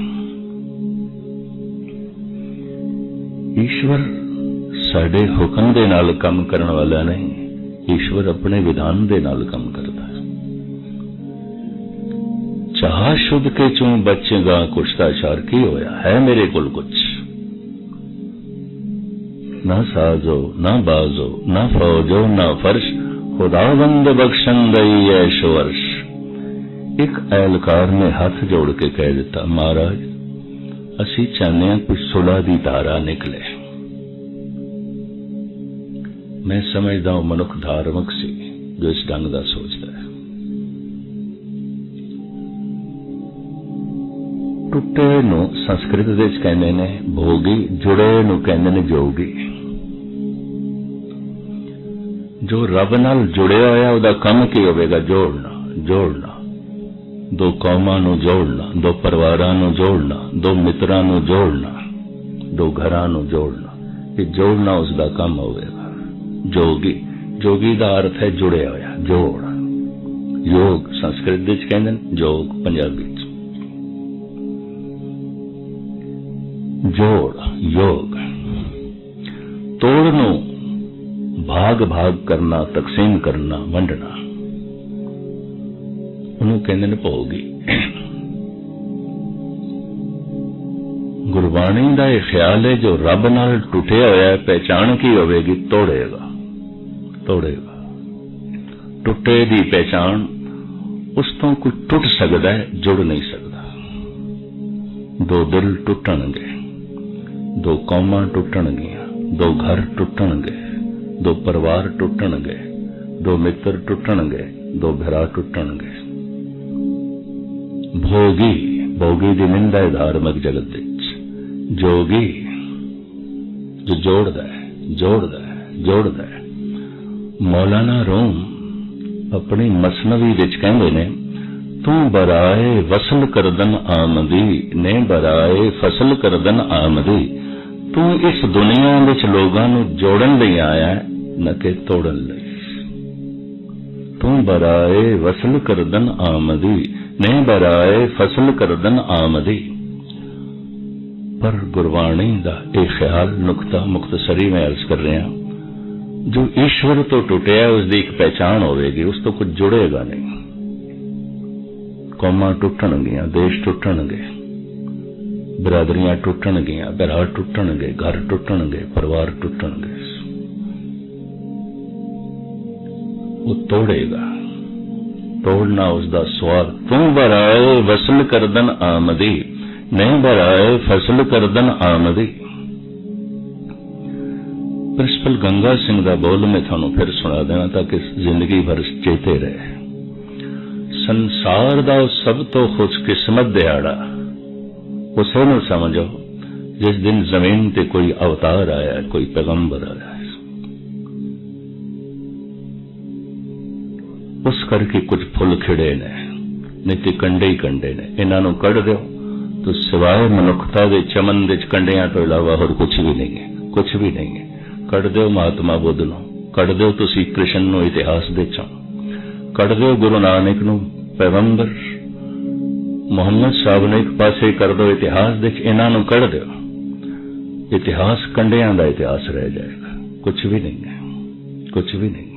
ਈਸ਼ਵਰ ਸਾਡੇ ਹੁਕਮ ਦੇ ਨਾਲ ਕੰਮ ਕਰਨ ਵਾਲਾ ਨਹੀਂ। ਈਸ਼ਵਰ ਆਪਣੇ ਵਿਧਾਨ ਦੇ ਨਾਲ ਕੰਮ ਕਰਦਾ ਹੈ। ਚਾਹ ਸ਼ੁੱਧ ਕੇ ਚੋਂ ਬਚੇਗਾ ਕੁਛ ਦਾ ਸ਼ਰ ਕੀ ਹੋਇਆ? ਹੈ ਮੇਰੇ ਕੋਲ ਕੁਛ? ਨਾ ਸਾਜ਼ੋ, ਨਾ ਬਾਜ਼ੋ, ਨਾ ਫੌਜੋ, ਨਾ ਫਰਸ਼। ਖੁਦਾਵੰਦ ਬਖਸ਼ਣ ਦਈ ਐਸ਼ ਵਰਸ਼ ਇੱਕ ਐਲਕਾਰ ਨੇ ਹੱਥ ਜੋੜ ਕੇ ਕਹਿ ਦਿੱਤਾ, ਮਹਾਰਾਜ, ਅਸੀਂ ਚਾਹੁੰਦੇ ਹਾਂ ਕੁਝ ਸੁਲਾ ਦੀ ਧਾਰਾ ਨਿਕਲੇ। ਮੈਂ ਸਮਝਦਾ ਹਾਂ ਮਨੁੱਖ ਧਾਰਮਿਕ ਸੀ, ਜੋ ਇਸ ਢੰਗ ਦਾ ਸੋਚਦਾ ਹੈ। ਟੁੱਟੇ ਨੂੰ ਸੰਸਕ੍ਰਿਤ ਦੇ ਵਿੱਚ ਕਹਿੰਦੇ ਨੇ, ਭੋਗੀ, ਜੁੜੇ ਨੂੰ ਕਹਿੰਦੇ ਨੇ ਜੋਗੀ। ਜੋ ਰੱਬ ਨਾਲ ਜੁੜਿਆ ਹੋਇਆ, ਉਹਦਾ ਕੰਮ ਕੀ ਹੋਵੇਗਾ? ਜੋੜਨਾ ਜੋੜਨਾ। ਦੋ ਕੌਮਾਂ ਨੂੰ ਜੋੜਨਾ, ਦੋ ਪਰਿਵਾਰਾਂ ਨੂੰ ਜੋੜਨਾ, ਦੋ ਮਿੱਤਰਾਂ ਨੂੰ ਜੋੜਨਾ, ਦੋ ਘਰਾਂ ਨੂੰ ਜੋੜਨਾ। ਇਹ ਜੋੜਨਾ ਉਸ ਦਾ ਕੰਮ ਹੋਵੇਗਾ। ਜੋਗੀ। ਜੋਗੀ ਦਾ ਅਰਥ ਹੈ ਜੁੜਿਆ ਹੋਇਆ, ਜੋੜ। ਯੋਗ ਸੰਸਕ੍ਰਿਤ ਵਿੱਚ ਕਹਿੰਦੇ ਨੇ, ਜੋਗ ਪੰਜਾਬੀ ਵਿੱਚ। ਜੋੜ, ਯੋਗ। ਤੋੜ ਨੂੰ ਭਾਗ ਭਾਗ ਕਰਨਾ, ਤਕਸੀਮ ਕਰਨਾ, ਵੰਡਣਾ। ਉਹਨੂੰ ਕਹਿੰਦੇ ਨੇ ਭੋਗੀ। ਗੁਰਬਾਣੀ ਦਾ ਇਹ ਖਿਆਲ ਹੈ, ਜੋ ਰੱਬ ਨਾਲ ਟੁੱਟਿਆ ਹੋਇਆ ਹੈ, ਪਹਿਚਾਣ ਕੀ ਹੋਵੇਗੀ? ਤੋੜੇਗਾ। ਤੋੜੇਗਾ ਟੁੱਟੇ ਦੀ ਪਹਿਚਾਣ ਉਸ ਤੋਂ ਕੋਈ ਟੁੱਟ ਸਕਦਾ ਹੈ, ਜੁੜ ਨਹੀਂ ਸਕਦਾ। ਦੋ ਦਿਲ ਟੁੱਟਣਗੇ, ਦੋ ਕੌਮਾਂ ਟੁੱਟਣਗੀਆਂ, ਦੋ ਘਰ ਟੁੱਟਣਗੇ, ਦੋ ਪਰਿਵਾਰ ਟੁੱਟਣਗੇ, ਦੋ ਮਿੱਤਰ ਟੁੱਟਣਗੇ, ਦੋ ਭਰਾ ਟੁੱਟਣਗੇ। ਭੋਗੀ ਭੋਗੀ ਦੀ ਨਿੰਦਾ ਹੈ ਧਾਰਮਿਕ ਜਗਤ ਵਿੱਚ। ਜੋਗੀ ਜੋ ਜੋੜਦਾ ਹੈ ਜੋੜਦਾ ਹੈ ਜੋੜਦਾ ਹੈ। ਮੌਲਾਨਾ ਰੋਮ ਆਪਣੀ ਮਸਨਵੀ ਵਿੱਚ ਕਹਿੰਦੇ ਨੇ, ਤੂੰ ਬਰਾਏ ਵਸਲ ਕਰਦਨ ਆਮਦੀ, ਨੇ ਬਰਾਏ ਫਸਲ ਕਰਦਨ ਆਮਦੀ। ਤੂੰ ਇਸ ਦੁਨੀਆ ਵਿੱਚ ਲੋਕਾਂ ਨੂੰ ਜੋੜਨ ਲਈ ਆਇਆ ਨਾ ਕਿ ਤੋੜਨ ਲਈ। ਤੂੰ ਬਰਾਏ ਵਸਲ ਕਰਦਨ ਆਮਦੀ, ਨੇ ਬਰਾਏ ਫਸਲ ਕਰਦਨ ਆਮਦੀ। ਪਰ ਗੁਰਬਾਣੀ ਦਾ ਇਹ ਖਿਆਲ ਨੁਕਤਾ ਮੁਖਤਸਰੀ ਮੈਂ ਅਰਜ਼ ਕਰ ਰਿਹਾ ਜੋ ਈਸ਼ਵਰ ਤੋਂ ਟੁੱਟਿਆ ਉਸ ਦੀ ਇੱਕ ਪਹਿਚਾਣ ਹੋਵੇਗੀ, ਉਸ ਤੋਂ ਕੁਝ ਜੁੜੇਗਾ ਨਹੀਂ। ਕੌਮਾਂ ਟੁੱਟਣਗੀਆਂ, ਦੇਸ਼ ਟੁੱਟਣਗੇ। ਬਰਾਦਰੀਆਂ ਟੁੱਟਣਗੀਆਂ ਘਰ ਟੁੱਟਣਗੇ ਘਰ ਟੁੱਟਣਗੇ, ਪਰਿਵਾਰ ਟੁੱਟਣਗੇ। ਉਹ ਤੋੜੇਗਾ। ਤੋੜਨਾ ਉਸ ਦਾ ਸਵਾਰ ਤੂੰ ਬਰਾਏ ਵਸਲ ਕਰਦਨ ਆਮਦੀ, ਨਹੀਂ ਬਰਾਏ ਫਸਲ ਕਰਦਨ ਆਮਦੀ। ਪ੍ਰਿੰਸੀਪਲ ਗੰਗਾ ਸਿੰਘ ਦਾ ਬੋਲ ਮੈਂ ਤੁਹਾਨੂੰ ਫਿਰ ਸੁਣਾ ਦੇਣਾ ਤਾਂ ਕਿ ਜ਼ਿੰਦਗੀ ਭਰ ਚੇਤੇ ਰਹੇ। ਸੰਸਾਰ ਦਾ ਸਭ ਤੋਂ ਖੁਸ਼ਕਿਸਮਤ ਦਿਹਾੜਾ। ਉਸੇ ਨੂੰ ਸਮਝੋ, ਜਿਸ ਦਿਨ ਜ਼ਮੀਨ ਤੇ ਕੋਈ ਅਵਤਾਰ ਆਇਆ, ਕੋਈ ਪੈਗੰਬਰ ਆਇਆ। ਉਸ ਕਰਕੇ ਕੁਝ ਫੁੱਲ ਖਿੜੇ ਨੇ, ਨਹੀਂ ਤੇ ਕੰਡੇ ਹੀ ਕੰਡੇ ਨੇ। ਇਹਨਾਂ ਨੂੰ ਕੱਢ ਦਿਓ। ਤਾਂ ਸਿਵਾਏ ਮਨੁੱਖਤਾ ਦੇ ਚਮਨ ਦੇ ਕੰਡਿਆਂ ਤੋਂ ਇਲਾਵਾ ਹੋਰ ਕੁਝ ਵੀ ਨਹੀਂ ਹੈ, ਕੁਝ ਵੀ ਨਹੀਂ ਹੈ। ਕੱਢ ਦਿਓ ਮਹਾਤਮਾ ਬੁੱਧ ਨੂੰ, ਕੱਢ ਦਿਓ ਤੁਸੀਂ ਕ੍ਰਿਸ਼ਨ ਨੂੰ ਇਤਿਹਾਸ ਦੇ ਚੋਂ। ਕੱਢ ਦਿਓ ਗੁਰੂ ਨਾਨਕ ਨੂੰ, ਪੈਗੰਬਰ, ਮੁਹੰਮਦ ਸਾਹਿਬ ਨੇ ਇੱਕ ਪਾਸੇ ਕਰ ਦਿਓ ਇਤਿਹਾਸ ਦੇ ਇਹਨਾਂ ਨੂੰ ਕੱਢ ਦਿਓ। ਇਤਿਹਾਸ ਕੰਡਿਆਂ ਦਾ ਇਤਿਹਾਸ ਰਹਿ ਜਾਏਗਾ। ਕੁਝ ਵੀ ਨਹੀਂ ਹੈ। ਕੁਝ ਵੀ ਨਹੀਂ।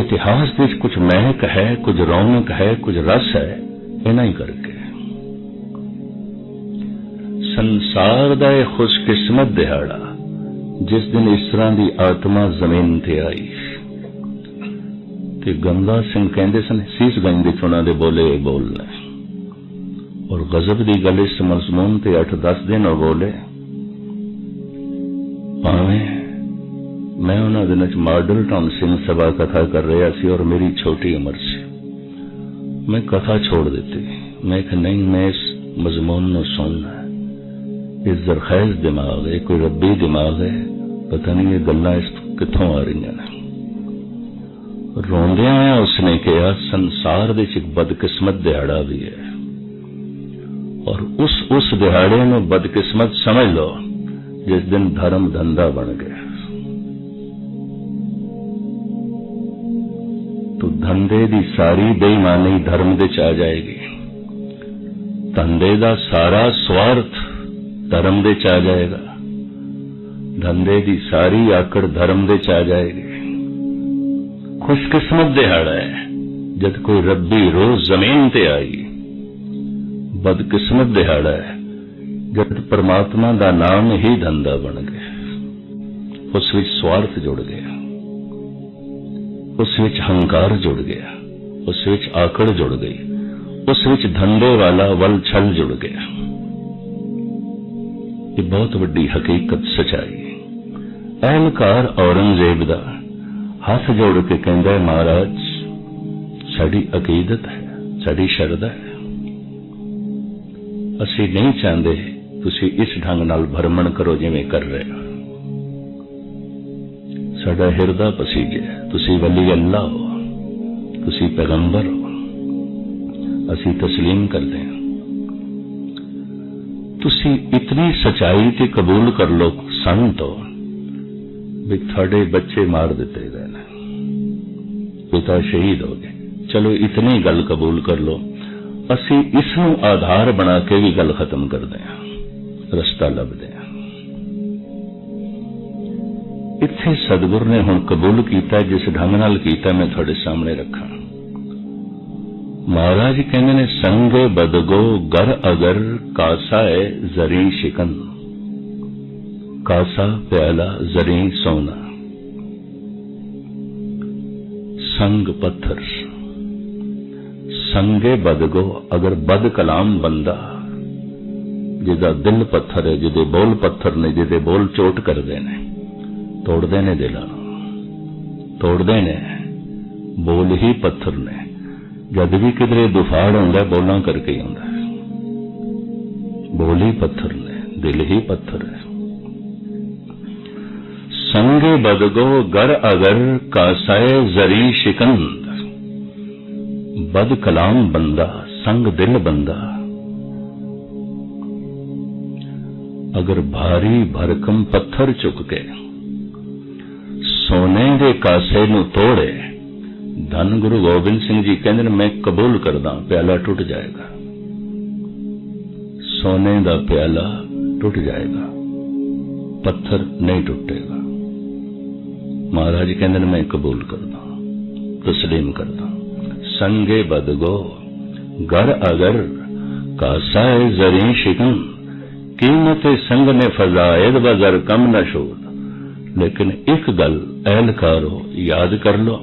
ਇਤਿਹਾਸ ਵਿੱਚ ਕੁਝ ਮਹਿਕ ਹੈ, ਕੁਝ ਰੌਣਕ ਹੈ, ਕੁਝ ਰਸ ਹੈ, ਇਹਨਾਂ ਹੀ ਕਰਕੇ। ਸੰਸਾਰ ਦਾ ਇਹ ਖੁਸ਼ਕਿਸਮਤ ਦਿਹਾੜਾ, ਜਿਸ ਦਿਨ ਇਸ ਤਰ੍ਹਾਂ ਦੀ ਆਤਮਾ ਜ਼ਮੀਨ ਤੇ ਆਈ। ਤੇ ਗੰਗਾ ਸਿੰਘ ਕਹਿੰਦੇ ਸਨ, ਸੀਸ ਗੰਜ ਦੇ ਚੁਣਾ ਦੇ ਬੋਲੇ ਬੋਲਣਾ। ਔਰ ਗਜ਼ਬ ਦੀ ਗੱਲ ਇਸ ਮਜ਼ਮੂਨ ਤੇ 8-10 ਦਿਨ ਉਹ ਬੋਲੇ, ਭਾਵੇਂ ਮੈਂ ਉਹਨਾਂ ਦਿਨਾਂ ਚ ਮਾਡਲ ਟਾਊਨ ਸਿੰਘ ਸਭਾ ਕਥਾ ਕਰ ਰਿਹਾ ਸੀ ਔਰ ਮੇਰੀ ਛੋਟੀ ਉਮਰ ਸੀ। ਮੈਂ ਕਥਾ ਛੋੜ ਦਿੱਤੀ। ਮੈਂ ਕਿ ਨਹੀਂ, ਮੈਂ ਇਸ ਮਜ਼ਮੂਨ ਨੂੰ ਸੁਣਨਾ ਇਹ ਜ਼ਰਖੈਜ਼ ਦਿਮਾਗ ਹੈ, ਕੋਈ ਰੱਬੀ ਦਿਮਾਗ ਹੈ, ਪਤਾ ਨਹੀਂ ਇਹ ਗੱਲਾਂ ਇਸ ਕਿੱਥੋਂ ਆ ਰਹੀਆਂ ਨੇ। ਰੋਂਦਿਆਂ ਆ ਉਸਨੇ ਕਿਹਾ, ਸੰਸਾਰ ਦੇ ਵਿੱਚ ਇੱਕ ਬਦਕਿਸਮਤ ਦਿਹਾੜਾ ਵੀ ਹੈ। ਔਰ ਉਸ ਉਸ ਦਿਹਾੜੇ ਨੂੰ ਬਦਕਿਸਮਤ ਸਮਝ ਲਓ, ਜਿਸ ਦਿਨ ਧਰਮ ਧੰਦਾ ਬਣ ਗਿਆ। ਤੋ ਧੰਦੇ ਦੀ ਸਾਰੀ ਬੇਈਮਾਨੀ ਧਰਮ ਦੇ ਚ ਆ ਜਾਏਗੀ। ਧੰਦੇ ਦਾ ਸਾਰਾ ਸਵਾਰਥ ਧਰਮ ਦੇ ਚ ਆ ਜਾਏਗਾ। ਧੰਦੇ ਦੀ ਸਾਰੀ ਆਕੜ ਧਰਮ ਦੇ ਚ ਆ ਜਾਏਗੀ। ਖੁਸ਼ਕਿਸਮਤ ਦਿਹਾੜਾ ਹੈ, ਜਦ ਕੋਈ ਰੱਬੀ ਰੋਜ਼ ਜ਼ਮੀਨ ਤੇ ਆਈ। ਬਦਕਿਸਮਤ ਦਿਹਾੜਾ ਹੈ, ਜਦ ਪਰਮਾਤਮਾ ਦਾ ਨਾਮ ਹੀ ਧੰਦਾ ਬਣ ਗਿਆ। ਉਸ ਵਿੱਚ ਸਵਾਰਥ ਜੁੜ ਗਿਆ। ਉਸ ਵਿੱਚ ਹੰਕਾਰ ਜੁੜ ਗਿਆ। ਉਸ ਵਿੱਚ ਆਕੜ ਜੁੜ ਗਈ। ਉਸ ਵਿੱਚ ਧੰਦੇ ਵਾਲਾ ਵਲ ਛਲ ਜੁੜ ਗਿਆ। ਇਹ ਬਹੁਤ ਵੱਡੀ ਹਕੀਕਤ ਸਚਾਈ ਹੈ ਅਹਲਕਾਰ ਔਰੰਗਜ਼ੇਬ ਦਾ ਹੱਥ ਜੋੜ ਕੇ ਕਹਿੰਦਾ ਮਹਾਰਾਜ ਸਾਡੀ ਅਕੀਦਤ ਹੈ ਸਾਡੀ ਸ਼ਰਧਾ ਹੈ ਅਸੀਂ ਨਹੀਂ ਚਾਹੁੰਦੇ ਤੁਸੀਂ ਇਸ ਢੰਗ ਨਾਲ ਭਰਮਣ ਕਰੋ ਜਿਵੇਂ ਕਰ ਰਹੇ ਹੋ ਸਾਡਾ ਹਿਰਦਾ ਪਸੀਜੇ ਤੁਸੀਂ ਵਲੀ ਅੱਲਾ ਹੋ ਤੁਸੀਂ ਪੈਗੰਬਰ ਹੋ ਅਸੀਂ تسلیم ਕਰਦੇ ਹਾਂ ਤੁਸੀਂ ਇਤਨੀ ਸਚਾਈ ਤੇ ਕਬੂਲ ਕਰ ਲੋ ਸਾਨੂੰ ਤੋਂ ਵੀ ਤੁਹਾਡੇ ਬੱਚੇ ਮਾਰ ਦਿੱਤੇ ਗਏ ਨੇ। ਪਿਤਾ ਸ਼ਹੀਦ ਹੋ ਗਏ। ਚਲੋ ਇਤਨੀ ਗੱਲ ਕਬੂਲ ਕਰ ਲੋ ਅਸੀਂ ਇਸ ਨੂੰ ਆਧਾਰ ਬਣਾ ਕੇ ਵੀ ਗੱਲ ਖਤਮ ਕਰਦੇ ਹਾਂ। ਰਸਤਾ ਲੱਭਦੇ ਹਾਂ। ਇੱਥੇ ਸਤਿਗੁਰ ਨੇ ਹੁਣ ਕਬੂਲ ਕੀਤਾ, ਜਿਸ ਢੰਗ ਨਾਲ ਕੀਤਾ ਮੈਂ ਤੁਹਾਡੇ ਸਾਹਮਣੇ ਰੱਖਾਂ। ਮਹਾਰਾਜ ਕਹਿੰਦੇ ਨੇ, ਸੰਗ ਬਦਗੋ ਗਰ ਅਗਰ ਕਾਸਾ ਹੈ ਜ਼ਰੀ ਸ਼ਿਕਨ। ਕਾਸਾ ਪਿਆਲਾ ਜ਼ਰੀ ਸੋਨਾ। ਸੰਗ ਪੱਥਰ। ਸੰਗੇ ਬਦਗੋ ਅਗਰ ਬਦ ਕਲਾਮ ਬੰਦਾ, ਜਿਹਦਾ ਦਿਲ ਪੱਥਰ ਹੈ, ਜਿਹਦੇ ਬੋਲ ਪੱਥਰ ਨੇ, ਜਿਹਦੇ ਬੋਲ ਚੋਟ ਕਰਦੇ ਨੇ, ਤੋੜਦੇ ਨੇ ਦਿਲਾਂ ਨੂੰ। ਤੋੜਦੇ ਨੇ, ਬੋਲ ਹੀ ਪੱਥਰ ਨੇ। ਜਦ ਵੀ ਕਿਧਰੇ ਦੁਫਾੜ ਹੁੰਦਾ ਬੋਲਾਂ ਕਰਕੇ ਹੀ ਹੁੰਦਾ ਬੋਲ ਹੀ ਪੱਥਰ ਨੇ ਦਿਲ ਹੀ ਪੱਥਰ ਹੈ। ਸੰਗੇ ਬਦਗੋ ਗਰ ਅਗਰ, ਕਾਸਾਏ ਜ਼ਰੀ ਸ਼ਿਕੰਦ। ਬਦ ਕਲਾਮ ਬੰਦਾ, ਸੰਗ ਦਿਲ ਬੰਦਾ। ਅਗਰ ਭਾਰੀ ਭਰਕਮ ਪੱਥਰ ਚੁੱਕ ਕੇ, ਸੋਨੇ ਦੇ ਕਾਸੇ ਨੂੰ ਤੋੜੇ ਧੰਨ ਗੁਰੂ ਗੋਬਿੰਦ ਸਿੰਘ ਜੀ ਕਹਿੰਦੇ ਨੇ, ਮੈਂ ਕਬੂਲ ਕਰਦਾ ਪਿਆਲਾ ਟੁੱਟ ਜਾਏਗਾ। ਸੋਨੇ ਦਾ ਪਿਆਲਾ ਟੁੱਟ ਜਾਏਗਾ, ਪੱਥਰ ਨਹੀਂ ਟੁੱਟੇਗਾ। ਮਹਾਰਾਜ ਕਹਿੰਦੇ ਨੇ, ਮੈਂ ਕਬੂਲ ਕਰਦਾ ਤਸਲੀਮ ਕਰਦਾ ਸੰਗੇ ਬਦਗੋ, ਘਰ ਅਗਰ, ਕਾਸਾਏ ਜ਼ਰੀ ਸ਼ਿਕਨ, ਕੀਮਤ ਸੰਗ ਨੇ ਫਜ਼ਾਇਦ ਬਜ਼ਰ, ਕਮ ਨਸ਼ੂਦ ਲੇਕਿਨ ਇੱਕ ਗੱਲ, ਅਹਿਲਕਾਰੋ ਯਾਦ ਕਰ ਲੋ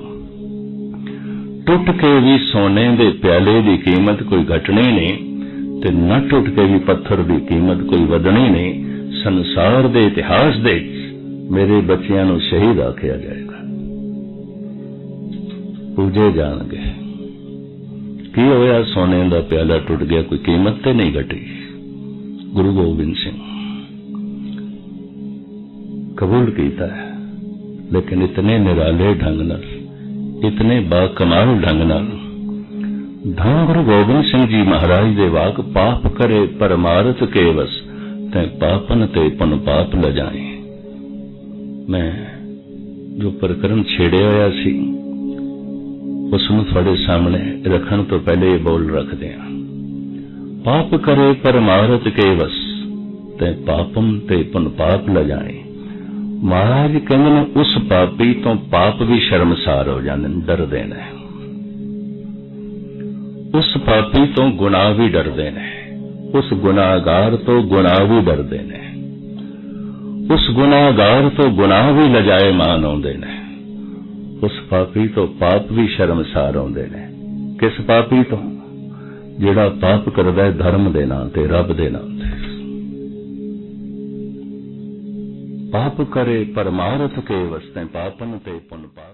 ਟੁੱਟ ਕੇ ਵੀ ਸੋਨੇ ਦੇ ਪਿਆਲੇ ਦੀ ਕੀਮਤ ਕੋਈ ਘਟਣੀ ਨਹੀਂ ਤੇ ਨਾ ਟੁੱਟ ਕੇ ਵੀ ਪੱਥਰ ਦੀ ਕੀਮਤ ਕੋਈ ਵਧਣੀ ਨਹੀਂ, ਸੰਸਾਰ ਦੇ ਇਤਿਹਾਸ ਦੇ ਮੇਰੇ ਬੱਚਿਆਂ ਨੂੰ ਸ਼ਹੀਦ ਆਖਿਆ ਜਾਏਗਾ। ਪੂਜੇ ਜਾਣਗੇ। ਕੀ ਹੋਇਆ? ਸੋਨੇ ਦਾ ਪਿਆਲਾ ਟੁੱਟ ਗਿਆ, ਕੋਈ ਕੀਮਤ ਤੇ ਨਹੀਂ ਘਟੀ। ਗੁਰੂ ਗੋਬਿੰਦ ਸਿੰਘ ਕਬੂਲ ਕੀਤਾ ਹੈ, ਲੇਕਿਨ ਇਤਨੇ ਨਿਰਾਲੇ ਢੰਗ ਨਾਲ ਇਤਨੇ ਬਾਕਮਾਲ ਢੰਗ ਨਾਲ। ਧੰਨ ਗੁਰੂ ਗੋਬਿੰਦ ਸਿੰਘ ਜੀ ਮਹਾਰਾਜ ਦੇ ਵਾਕ, ਪਾਪ ਕਰੇ ਪਰਮਾਰਥ ਕੇਵਸ, ਤੈ ਪਾਪਨ ਤੇ ਪਨ ਪਾਪ ਲਜਾਏ ਮੈਂ ਜੋ ਪ੍ਰਕਰਨ ਛੇੜਿਆ ਹੋਇਆ ਸੀ, ਉਸ ਨੂੰ ਤੁਹਾਡੇ ਸਾਹਮਣੇ ਰੱਖਣ ਤੋਂ ਪਹਿਲੇ ਇਹ ਬੋਲ ਰੱਖਦੇ ਹਾਂ। ਪਾਪ ਕਰੇ ਪਰਮਾਰਥ ਕੇਵਸ, ਤੈ ਪਾਪਮ ਤੇ ਪਨ ਪਾਪ ਲਜਾਏ ਮਹਾਰਾਜ ਕਹਿੰਦੇ ਨੇ, ਉਸ ਪਾਪੀ ਤੋਂ ਪਾਪ ਵੀ ਸ਼ਰਮਸਾਰ ਹੋ ਜਾਂਦੇ ਨੇ, ਡਰਦੇ ਨੇ। ਉਸ ਪਾਪੀ ਤੋਂ ਗੁਨਾਹ ਵੀ ਡਰਦੇ ਨੇ। ਉਸ ਗੁਨਾਹਗਾਰ ਤੋਂ ਗੁਨਾਹ ਵੀ ਡਰਦੇ ਨੇ। ਉਸ ਗੁਨਾਹਗਾਰ ਤੋਂ ਗੁਨਾਹ ਵੀ ਲਜਾਏ ਮਾਨ ਆਉਂਦੇ ਨੇ। ਉਸ ਪਾਪੀ ਤੋਂ ਪਾਪ ਵੀ ਸ਼ਰਮਸਾਰ ਆਉਂਦੇ ਨੇ। ਕਿਸ ਪਾਪੀ ਤੋਂ? ਜਿਹੜਾ ਪਾਪ ਕਰਦਾ ਹੈ ਧਰਮ ਦੇ ਨਾਂ ਤੇ, ਰੱਬ ਦੇ ਨਾਂ ਤੇ। ਪਾਪ ਕਰੇ ਪਰਮਾਰਥ ਕੇ ਵਸਤੇ ਪਾਪਨ ਤੇ ਪੁਨ ਪਾਪ।